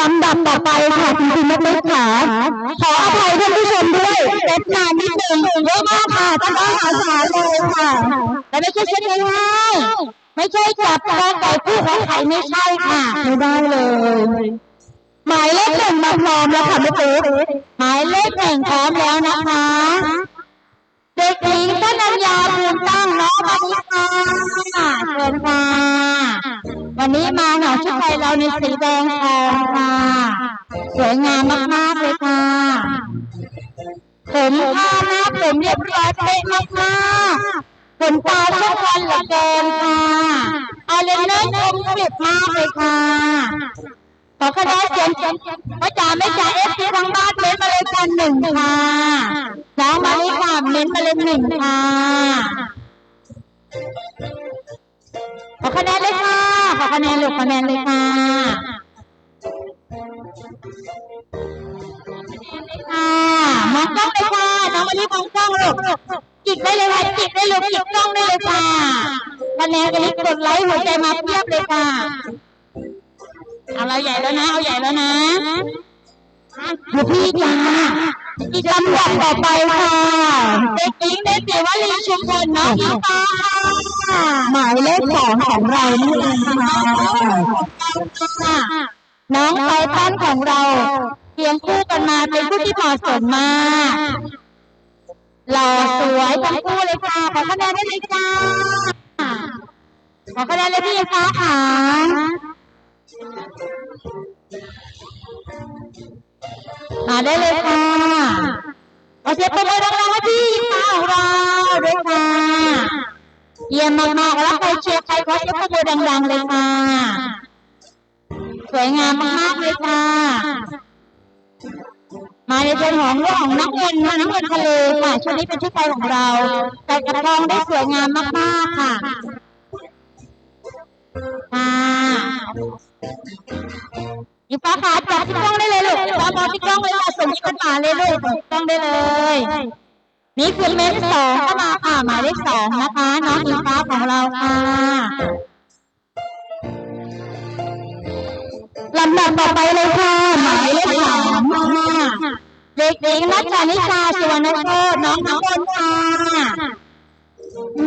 ลำดับต่อไปค่ะคุณคุณนักเล็กขาขออภัยท่านผู้ชมด้วยเซ็ตนานนิดนึงเยอะมากค่ะต้องมหาศาลเลยค่ะแต่ไม่ใช่เซ็ตง่ายไม่ใช่จับกอไก่ผู้ของไข่ไม่ใช่ค่ะไม่ได้เลย หมายเลขหนึ่งมาพร้อมแล้วค่ะแม่ตุ๊กหมายเลขหนึ่งพร้อมแล้วนะคะเด็กหญิงธนัญญาภูมิตั้งน้องมาดีค่ะเชิญค่ะ วันนี้มาหนอชุดไทยเราในสีแดงทองค่ะสวยงามมากๆเลยค่ะผมผ้าหน้าผมเรียบร้อยเป๊ะมากๆขนตาช่างวันเหลือเกินค่ะอายไลเนอร์คมกริบมากเลยค่ะขอคะแนนเสียงพ่อจ๋าแม่จ๋าเอฟซีทางบ้านเม้นมาเลยกันหนึ่งค่ะน้องมาเลยค่ะเม้นมาเลยหนึ่งค่ะ ขอคะแนนเลยค่ะ ขอคะแนนลูกคะแนนเลยค่ะค่ะมองกล้องเลยค่ะ น้องมาที่มองกล้องลูกจิกได้เลยค่ะจิกได้ลูกจิกกล้องได้เลยค่ะคะแนนกันนี้กดไลค์หัวใจมาเพียบเลยค่ะ เอาเราใหญ่แล้วนะ เอาใหญ่แล้วนะ อยู่พี่จ้าอีกลำดับต่อไปค่ะเด็กหญิงเด็กเสียวลีชุมพลน้องอีฟ้าค่ะหมายเลขสองของเรานี่เองค่ะน้องไททันของเราเคียงคู่กันมาเป็นผู้ที่เหมาะสมมากหล่อสวยทั้งคู่เลยค่ะขอคะแนนได้เลยจ้าขอคะแนนเลยพี่ฟ้าค่ะ มาได้เลยค่ะขอเสียงปรบมือดังๆให้พี่ฟ้าของเราด้วยค่ะ เยี่ยมมากๆแล้วใครเชียร์ใครขอเสียงปรบมือดังๆเลยค่ะ สวยงามมากๆเลยค่ะ มาในเป็นของเรื่องของน้ำเงินค่ะน้ำเงินทะเลค่ะชุดนี้เป็นชุดไทยของเรา แต่กระทองได้สวยงามมากๆค่ะค่ะ อีฟ้าขาจับที่กล้องได้เลยลูกฟ้ามอที่กล้องเลยค่ะส่งที่กระป๋าเลยลูกส่งกล้องได้เลย นี่คือเมนสองเข้ามาค่ะหมายเลขสองนะคะ น้องอีฟ้าของเราค่ะลำดับต่อไปเลยค่ะ หมายเลขสามค่ะเด็กหญิงนัชชานิชาสุวรรณโชตน้องน้ำมนค่ะ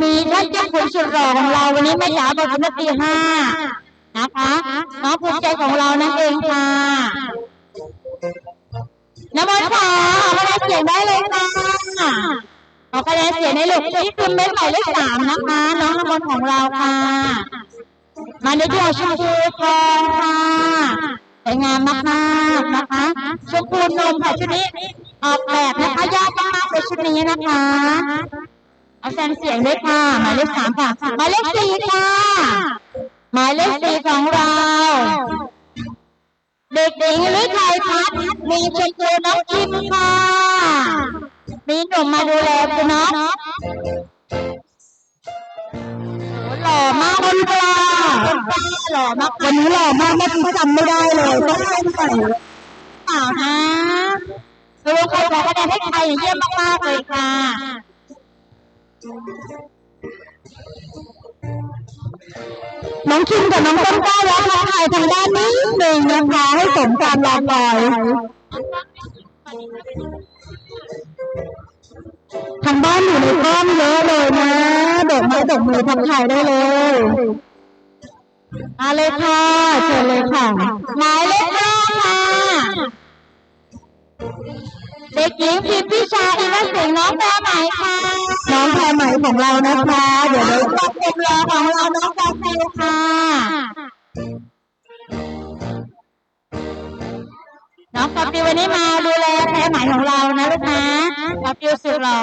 มีท่านเจ้าคุณสุดหล่อของเราวันนี้แม่จ๋าบอกคุณตีห้านะคะน้องภูมิใจของเรา นลูกนี่คือเม็ดหมายเลขสามนะคะ น้องน้ำมันของเราค่ะ มาในที่ชมพูทองค่ะสวยงามมากๆนะคะชมพูนมค่ะชุดนี้ ออกแบบนะคะยากมากๆเลยชุดนี้นะคะ เอาแซมเสียงด้วยค่ะ หมายเลขสามค่ะ หมายเลขสี่ค่ะ หมายเลขสี่ของเรา เด็กหญิงฤทัยพัฒน์มีชมพูน้องคิมค่ะ มีหนุ่มมาดูแลคุณน้องหล่อมากคุณป้าคุณป้าหล่อมากวันนี้หล่อมากไม่จำไม่ได้เลยต้องให้ใส่เปล่านะรู้ใครขอคะแนนให้ใครเยี่ยมมากๆเลยค่ะน้องคิมกับน้องต้นกล้าแล้วค่ะถ่ายทางด้านนี้หนึ่งนะคะให้สมการรอคอย ทางบ้านอยู่ในกล้องเยอะเลยนะโดดไม้โดดมือทำถ่ายได้เลยมาเลยค่ะเชิญเลยค่ะหมายเลขห้าค่ะเด็กหญิงพิมพิชาอินทสิงห์น้องแพรไหมค่ะน้องแพรไหมของเรานะคะ เดี๋ยวเดี๋ยวควบคุมรอของเราน้องกาฟิลค่ะ น้องกาฟิลวันนี้มาดูแลแพรไหมของเรานะลูกนะกาฟิลสุดหล่อ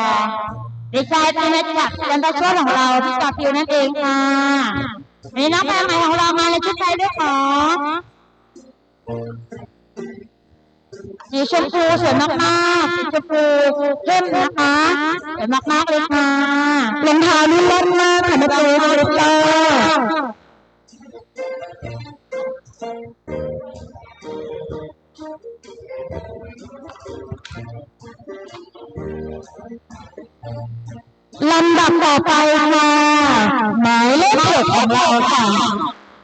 เด็กชายธนจักรยันตะช่วยของเราพี่กาฟิลนั่นเองค่ะวันนี้น้องแพรไหมของเรามาในชุดไทยด้วยขอสีชมพูสวยมากๆสีชมพูเข้มนะคะสวยมากๆเลยค่ะรองเท้านี่เล่นมากค่ะแม่เจ๊มาเลยจ้า ลำดับต่อไปค่ะหมายเลขเจ็ดของเราค่ะ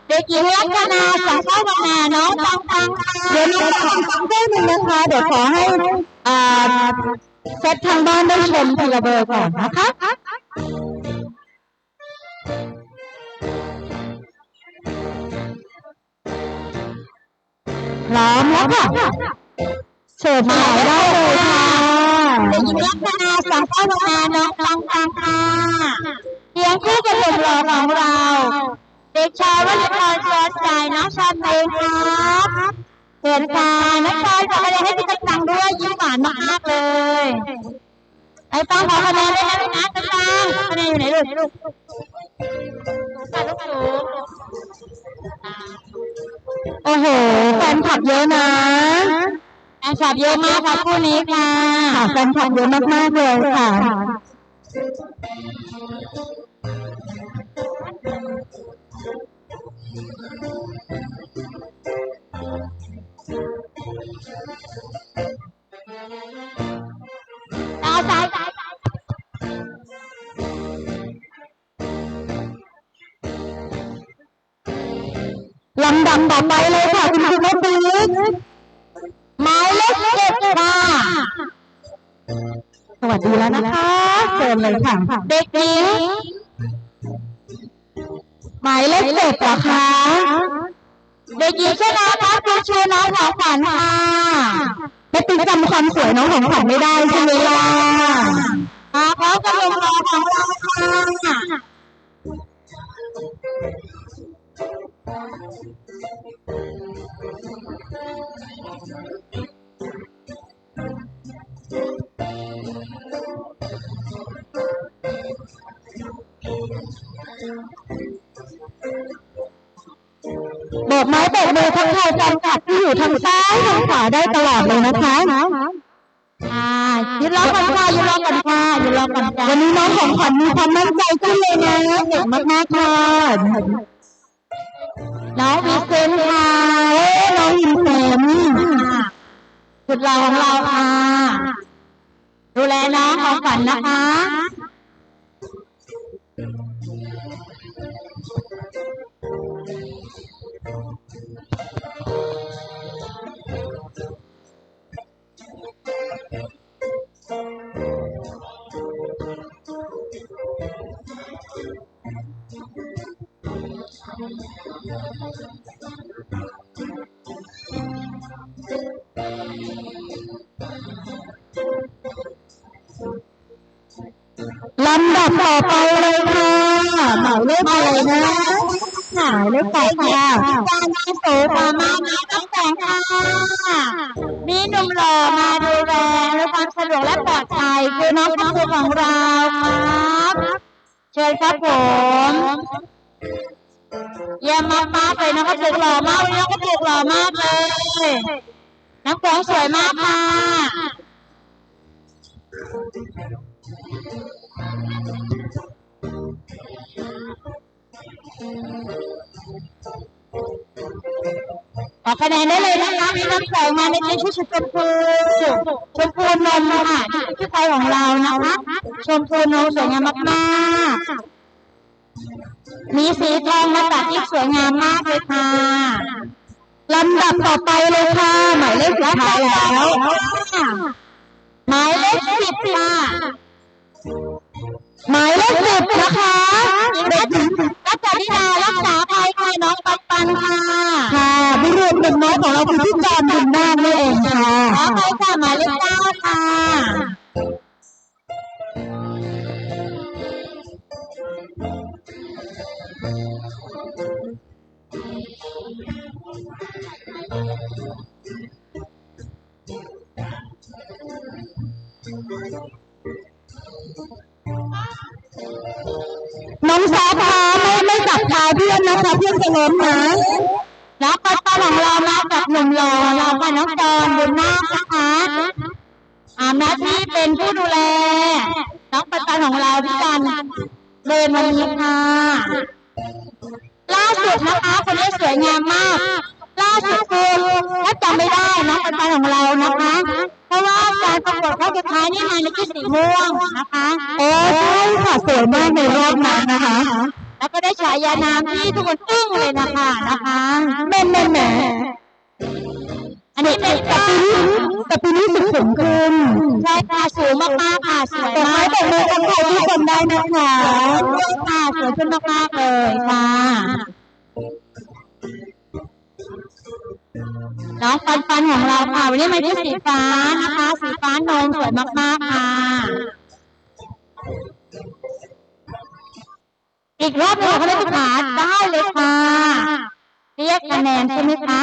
เด็กหญิงลักษณาสังเข้ามาน้องตังตังค่ะเดี๋ยวน้องตังตังได้หนึ่งนะคะเดี๋ยวขอให้อ่าเซตทางบ้านได้ชมทีละเบอร์ก่อนนะคะพร้อมแล้วค่ะ เชิญมายได้เลยค่ะเด็กหญิงลักษณาสังเข้ามาน้องตังตังค่ะเสียงคู่กับหนุ่มหล่อของเรา เด็กชายวลิพรเชิญใจน้องชันเองครับเชิญค่ะน้องชายขอคะแนนให้พี่ตังตังด้วยยิ้มหวานมากๆเลยไอ้ตังขอคะแนนด้วยนะลูกนะตังตังคะแนนอยู่ไหนลูกลูกค่ะลูกสูโอ้โหแฟนคลับเยอะนะ แฟนคลับเยอะมากครับคู่นี้ค่ะแฟนคลับเยอะมากๆเลยค่ะ Thank you. ชิญ กไม้โบกมือทักทายแฟนคลับที่อยู่ทางซ้ายทางขวาได้ตลอดเลยนะคะอ่ายืนรอก่อนค่ะยืนรอก่อนค่ะยืนรอก่อนค่ะวันนี้น้องของขวัญมีความมั่นใจขึ้นเลยนะเก่งมากๆค่ะน้องวิเซนค่ะเอ้ยน้องวิเซนสุดหล่อของเราค่ะ ดูแลน้องของขวัญนะคะ ลำดับต่อไปเลยค่ะหมายเลขอะไรนะหมายเลขแปดค่ะการมาโสภามามาตั้งแต่ค่ะมีหนุ่มหล่อมาดูแลและความสะดวกและปลอดภัยคือน้องน้องของเราครับ เชิญครับผม เยี่ยมมากๆเลยน้องก็ถูกหล่อมากวันนี้องก็ถูกหล่อมากเลยน้องฟองสวยมากค่ะขอกคะแนนได้เลยนะคะมีน้ำใสมาในชุดชมพูชมพูนมค่ะที่เป็นชื่อไทยของเรานะคะชมพูนมสวยงามมากๆ มีสีทองมาตัดที่สวยงามมากเลยค่ะลำดับต่อไปเลยค่ะ หมายเลขสุดท้ายแล้วหมายเลขสิบค่ะหมายเลขสิบนะคะเด็กหญิงรัชนิดารักษาภัยค่ะน้องปันปันค่ะ ค่ะบุรุษหนึ่งน้อยของเราคือพี่จอมบุญนาคนี่เองค่ะขอไปค่ะหมายเลขเก้าค่ะ น้องสาวพาไม่ไม่จับพาเพื่อนนะคะเพื่อนจะล้มนะน้องปันปันของเรามากับหนุ่มหล่อเราค่ะน้องจอนบุญนาคนะคะอาหน้าที่เป็นผู้ดูแลน้องปันปันของเราพี่กันเดินวันนี้ค่ะ ล่าสุดนะคะ คนนี้สวยงามมาก ล่าสุดคือถ้าจำไม่ได้น้องปันปันของเรานะคะ เพราะว่าการประกวดครั้งสุดท้ายนี่มาในชุดสีม่วงนะคะ โอ้ใช่ค่ะสวยมากในรอบนั้นนะคะ แล้วก็ได้ฉายานามที่ทุกคนอึ้งเลยนะคะนะคะแม่แม่แม่ อันนี้เป็นแต่ปีนี้แต่ปีนี้สุขุมขึ้นใช่ค่ะสูงมากๆค่ะสวยมากแต่มือทักทายทุกคนได้นะคะค่ะสวยขึ้นมากๆเลยค่ะน้องฟันฟันของเราค่ะวันนี้มาที่สีฟ้านะคะ สีฟ้านมสวยมากๆค่ะอีกรอบหนึ่งเขาได้ขาได้เลยค่ะ เรียกคะแนนใช่ไหมคะ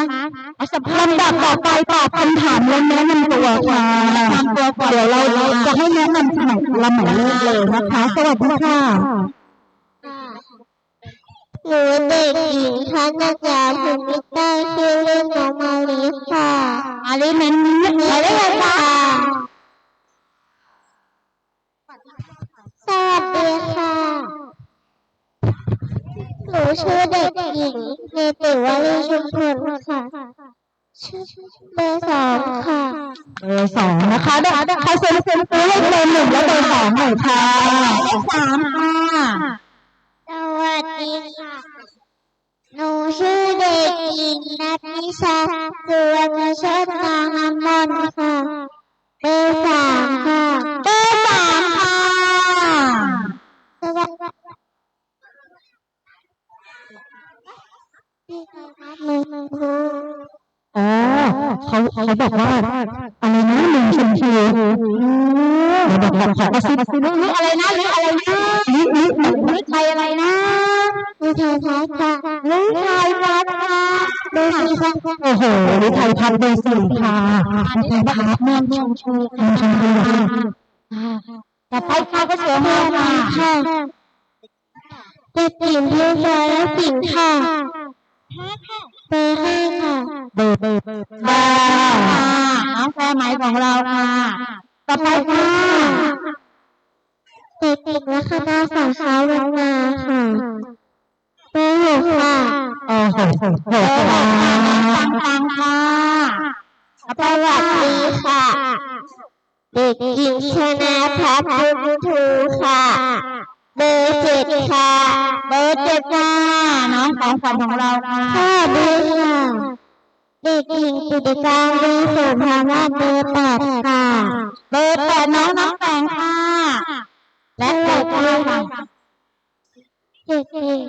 เอาสัมภาษณ์ลำดับต่อไปตอบคำถามและแนะนำตัวค่ะแนะนำตัวก่อนเดี๋ยวเราจะให้แนะนำสมัยลำหมายเลขเลยนะคะ สวัสดีค่ะหนูเด็กหญิงทันยาภูมิใต้ชื่อเล่นน้องมาลีค่ะอาลีเมนมาได้เลยค่ะสวัสดีค่ะ หนูชื่อเด็กหญิงเนติวลีชุมพลค่ะ ชื่อเบอร์สองค่ะ เบอร์สองนะคะเด็กใครเซ็นเซ็นซื้อให้เบอร์หนึ่งและเบอร์สองหน่อยค่ะเลขสามค่ะสวัสดีค่ะ หนูชื่อเด็กหญิงนัทนิชาสุวรรณโชตินางน้ำมนต์ค่ะ เบอร์สามค่ะ เบอร์สามค่ะ สวัสดีครับ มือมือครูอ๋อเขาเขาบอกว่าอะไรนะหนึ่งชมพูเดี๋ยวบอกบอกขอกระซิบกระซิบนี่อะไรนะนี่อะไรนะนี่นี่นี่ใครอะไรนะมือไทยทัศน์ค่ะนี่ไทยพัดค่ะเบอร์สี่ค่ะโอ้โหนี่ไทยพัดเบอร์สี่ค่ะไทยพัดเมืองชมพูเมืองชมพูค่ะแต่ไปค่ะก็เสวยมาค่ะค่ะเด็กหญิงพิมพ์และสิงค่ะ เบอร์ห้าค่ะเบอร์เบอร์เบอร์เบอร์น้องแฟร์ไหมของเราค่ะ ต่อไปค่ะเด็กหญิงลัคนาวสาขาวันนาค่ะเบอร์หกค่ะโอ้โหโหโหฟังฟังค่ะสวัสดีค่ะเด็กหญิงชนะพัฒน์บุญทูค่ะ เบอร์เจ็ดค่ะ เบอร์เจ็ดค่ะน้องของขวัญของเราค่ะสวัสดีค่ะเด็กหญิงกิติการดีสุภามาเบอร์แปดค่ะ เบอร์แปดน้องน้องแปงค่ะ และเบอร์เก้าค่ะเด็กหญิง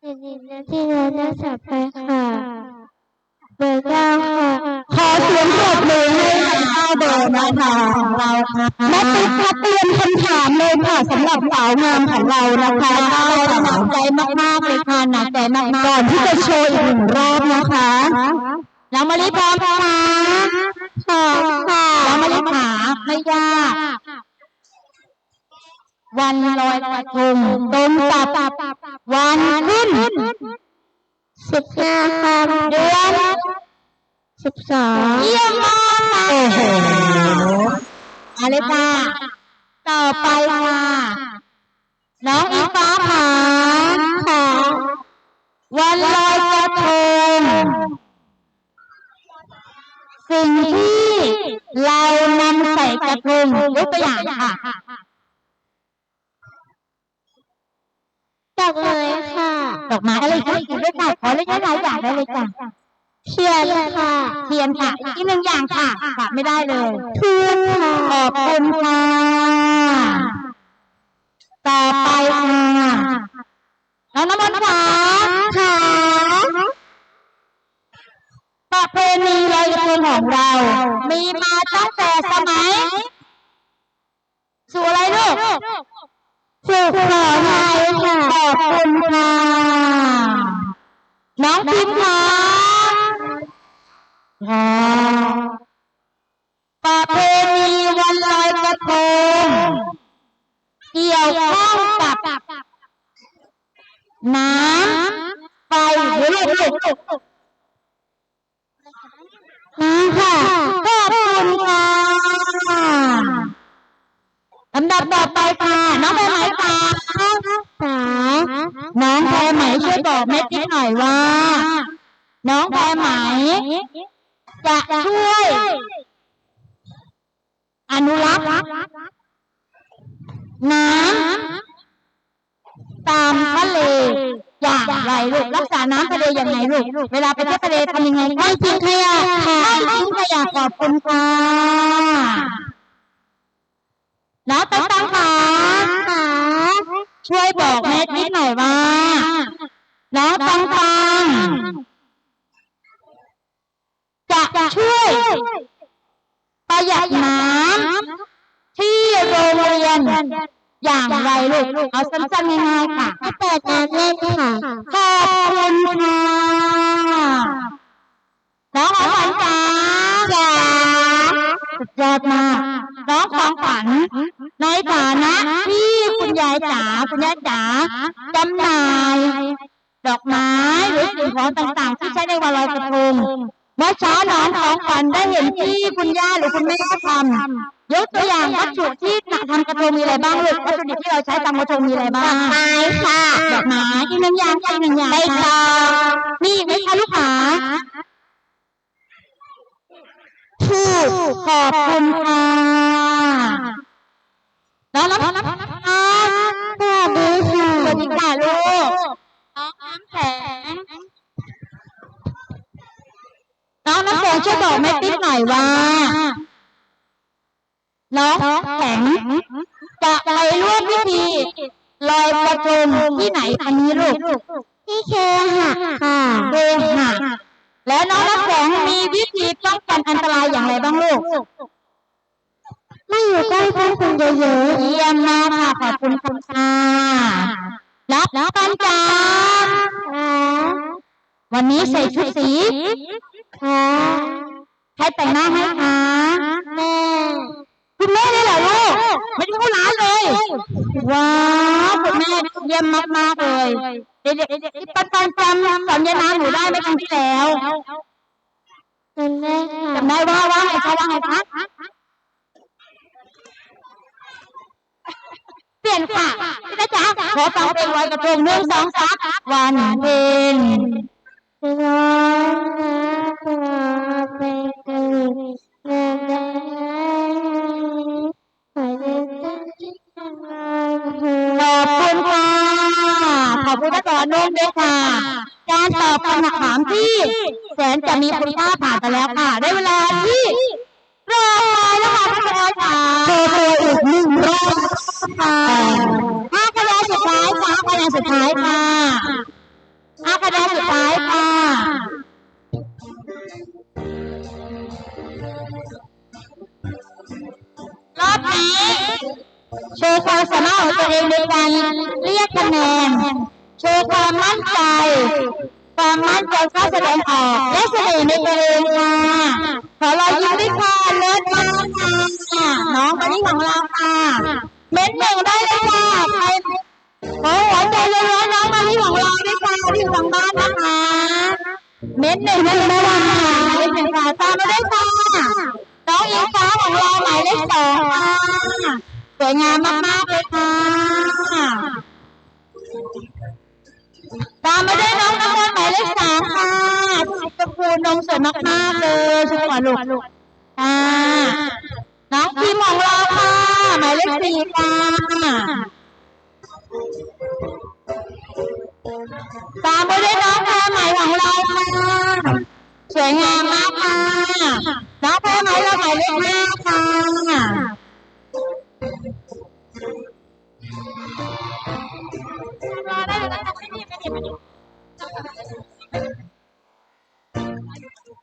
เด็กหญิงนาที่เราได้สับไปค่ะ เบอร์เก้าค่ะขอเสียงปรบมือให้กับเก้าเบอร์นะคะของเราค่ะแม่ติ๊กค่ะเตรียมคำถามเลยค่ะสำหรับสาวงามของเรานะคะเราหนักใจมากๆเลยค่ะหนักใจมากๆก่อนที่จะโชว์อีกหนึ่งรอบนะคะน้องมะลิพร้อมไหมคะขอบค่ะน้องมะลิขาไม่ยาก วันลอยกระทงตรงกับวันขึ้น สิบห้าคำเดือนสิบสองเยี่ยมมากค่ะโอ้โหอะไรค่ะต่อไปค่ะน้องอีฟ้าผาค่ะวันลอยกระทงสิ่งที่เรานำใส่กระทงยกตัวอย่างค่ะ ดอกเลยค่ะ ดอกไม้อะไรคะอีกด้วยค่ะขอเล่นหลายอย่างได้เลยจ้ะเทียนค่ะ เทียนค่ะอีกหนึ่งอย่างค่ะขาดไม่ได้เลยทูนค่ะขอบคุณค่ะต่อไปค่ะน้องน้ำมันต์ค่ะค่ะประเพณีลอยกระทงของเรา มีมาตั้งแต่สมัยสู่อะไรลูกสุขขอไทยค่ะ ขอบคุณค่ะ น้องพิมพ์ค่ะค่ะประเพณีวันลอยกระทง เกี่ยวข้องกับ น้ำไฟหรือลูก น้ำค่ะ ขอบคุณค่ะลำดับต่อไปค่ะ น้องแพรไหมค่ะ สา น้องแพรไหมช่วยบอกแม่ติ๊กหน่อยว่า น้องแพรไหม จะช่วย อนุรักษ์น้ ตามทะเลอย่างไรลูกรักษาน้ำทะเลอย่างไรลูกเวลา ไปเที่ยวทะเลทำยังไงไม่ทิ้งขยะค่ะไม่ทิ้งขยะขอบคุณค่ะน้องตังตังค่ะช่วยบอกแม่นิดหน่อยว่าน้องตังตังจะช่วยประหยัดน้ำที่โรงเรียน อย่างไรลูกเอาสั้นๆง่ายๆค่ะเปิดน้ำเล่นค่ะขอบคุณค่ะน้องของขวัญจ๋าจ๋าสุดยอดมากน้องของขวัญในฐานะที่คุณยายจ๋าคุณย่าจ๋าจำหน่ายดอกไม้หรือสิ่งของต่างๆ ที่ใช้ในวันลอยกระทงเมื่อเช้าน้องของขวัญได้เห็นที่คุณย่าหรือคุณแม่ทำ ยกตัวอย่างวัตถุที่ทำกระทงมีอะไรบ้างลูกวัตถุดิบที่เราใช้ทำกระทงมีอะไรบ้างไม้ค่ะดอกไม้อีกหนึ่งอย่างค่ะอีกหนึ่งอย่างใบตค่ะองมีอีกไหมคะลูกค้าทูบขอบคุณค่ะน้องน้องน้องน้องน้องสวัสดีค่ะสวัสดีค่ะลูกน้องน้ำแข็งน้องน้ำแข็งช่วยบอกแม่ติ๊กหน่อยว่า น้องแข็งจะไปร่วมพิธีลอยกระทงที่ไหนอันนี้ลูกพี่เคหักค่ะเค่ะแล้วน้องน้ำแข็งมีวิธีป้องกันอันตรายอย่างไรบ้างลูกไม่อยู่ใกล้ผู้คนเยอะเยี่ยมมากค่ะขอบคุณคุณค่ะรับปันจาวันนี้ใส่ชุดสี ด้วยค่ะ การตอบคำถามที่แสนจะมีคุณค่าผ่านไปแล้วค่ะ ได้เวลาที่รอคอยแล้วค่ะท่านประธานค่ะโชว์ตัวอีกหนึ่งรอบค่ะห้าคะแนนสุดท้ายค่ะคะแนนสุดท้ายค่ะห้าคะแนนสุดท้ายค่ะรอบนี้โชว์ความสามารถของตัวเองในการเรียกคะแนน โชว์ความมั่นใจ ความมั่นใจกล้าแสดงออกและเสน่ห์ในตัวเองค่ะขอรอยยิ้มด้วยค่ะเลิศมากค่ะน้องคนนี้ของเราค่ะเม็ดหนึ่งได้เลยค่ะใครขอหัวใจเยอะๆน้องมาที่ของเราด้วยค่ะที่อยู่ทางบ้านนะคะเม็ดหนึ่งได้เลยค่ะเม็ดหนึ่งค่ะตามมาด้วยค่ะน้องอิงฟ้าของเราหมายเลขสองค่ะสวยงามมากๆ วยมากๆเลยชุดหัวลูกค่ะน้องพิมของเราค่ะหมายเลขสี่ค่ะตามมาด้วยน้องแพรไหมของเราค่ะสวยงามมากค่ะน้องแพรไหมเราหมายเลขห้าค่ะค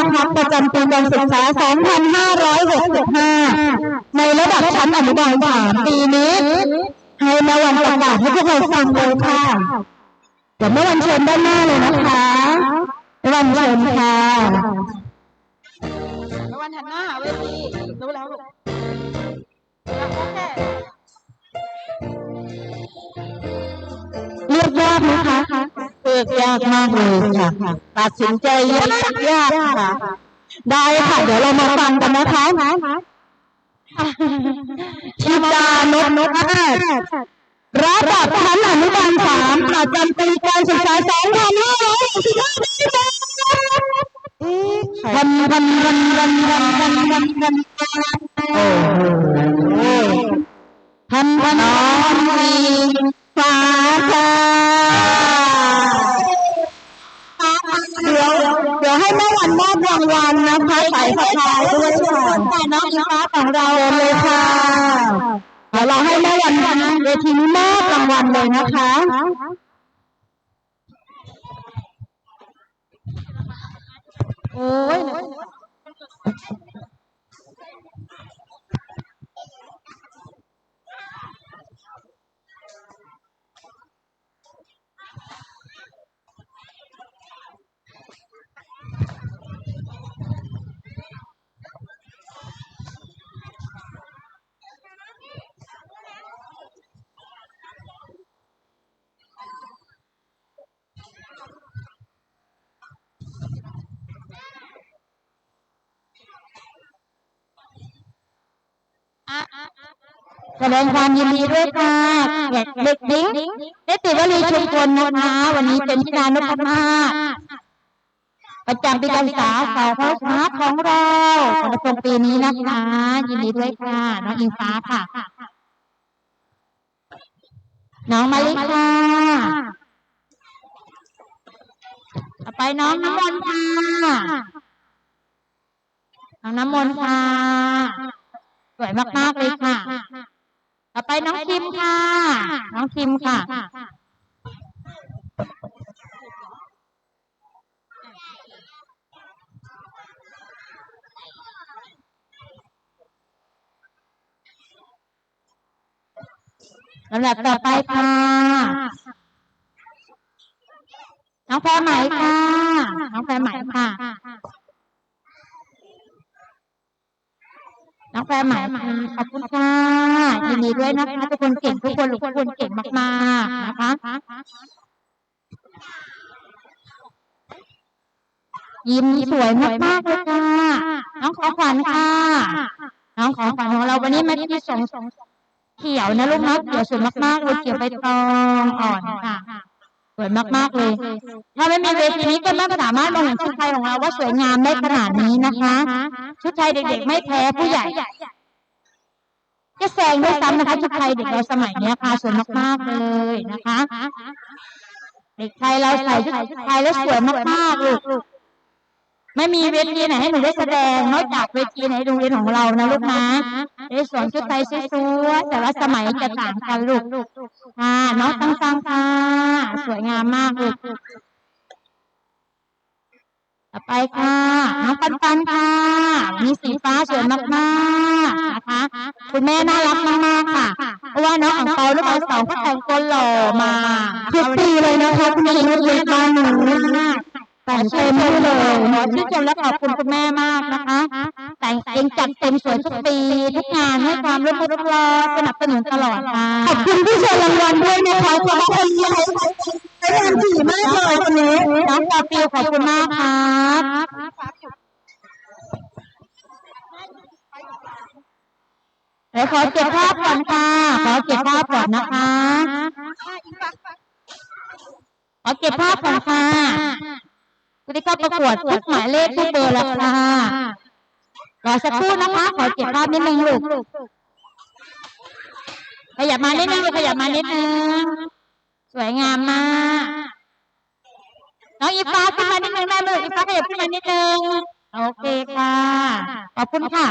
นะคะประจำปีการศึกษา 2565 ในระดับชั้นอนุบาลสามปีนี้ให้แม่วันประกาศให้พวกเราฟังเลยค่ะ เดี๋ยวแม่วันเชิญด้านหน้าเลยนะคะแม่วันเชิญค่ะตะวันหันหน้าหาเวทีรู้แล้วลูกอะโอเคเลือกยากไหมคะ เลือกยากมากเลยค่ะตัดสินใจยากยากค่ะ ได้ค่ะ เดี๋ยวเรามาฟังกันนะคะชิดานพนประดับชั้นอนุบาลสามประจำปีการศึกษาสองพันห้าร้อยหกสิบห้าปีพันพันพันพันพันพันพันพันโอ้โแสดงความยินดีด้วยค่ะเด็กดิ้งได้ติวลีชุมพลนะคะ วันนี้เป็นธิดานพมาประจำปีการศึกษาสาวพสาของเราประจำปีนี้นะคะ ยินดีด้วยค่ะ น้องอิงฟ้าค่ะ น้องมาลิค่ะต่อไปน้องน้ำมนต์ค่ะน้องน้ำมนต์ค่ะสวยมากๆเลยค่ะ ต่อไปน้องคิมค่ะ น้องคิมค่ะ ลำดับต่อไปค่ะ น้องแพรไหมค่ะ น้องแพรไหมค่ะ น้องแพรไหมค่ะขอบคุณค่ะ นดีด้วยนะคะทุกคนเก่งทุกคนทุกคนเก่งมากๆนะคะยิ้มสวยมากๆเลยค่ะน้องขอขวัญค่ะน้องขอขวัญของเราวันนี้มาที่สงเขียวนะลูกนะเขียวสวยมากๆเลยเขียวใบตองอ่อนค่ะสวยมากๆเลย ถ้าไม่มีเวทีนี้ก็ไม่สามารถมองเห็นชุดไทยของเราว่าสวยงามได้ขนาดนี้นะคะ ชุดไทยเด็กๆไม่แพ้ผู้ใหญ่ จะแซงด้วยซ้ำนะคะชุดไทยเด็กเราสมัยนี้ค่ะสวยมากๆเลยนะคะ เด็กไทยเราใส่ชุดไทยแล้วสวยมากๆลูกไม่มีเวทีไหนให้หนูได้แสดงนอกจากเวทีในโรงเรียนของเรานะลูกนะในสวนชุดไทยสวยๆแต่ละสมัยจะต่างกันลูกค่ะน้องตังตังค่ะสวยงามมากลูก ต่อไปค่ะน้องปันปันค่ะวันนี้สีฟ้าสวยมากๆนะคะ คุณแม่น่ารักมากๆค่ะเพราะว่าน้องอังเปาลูกเอาสองก็แต่งตัวหล่อมาทุกปีเลยนะคะคุณแม่ลูกเล็กมาหนูแต่งเต็มให้เลยขอชื่นชมและขอบคุณคุณแม่มากนะคะ แต่งเองจัดเต็มสวยทุกปีทุกงานให้ความร่วมมือร่วมรอสนับสนุนตลอดค่ะขอบคุณที่เชิญรางวัลด้วยนะคะขอบคุณที่ให้ ให้งานดีมากเลยคนนี้น้องปาปิวขอบคุณมากครับเดี๋ยวขอเก็บภาพก่อนค่ะ ขอเก็บภาพก่อนนะคะ ขอเก็บภาพก่อนค่ะคุณได้เข้าประกวดทุกหมายเลขทุกเบอร์แล้วค่ะ รอสักครู่นะคะ ขอเก็บภาพนิดนึงลูกขยับมานิดนึงขยับมานิดนึง สวยงามมาก น้องอีฟ้าขึ้นมานิดนึงได้ลูกอีฟ้าขยับขึ้นมานิดนึงโอเคค่ะ ขอบคุณค่ะ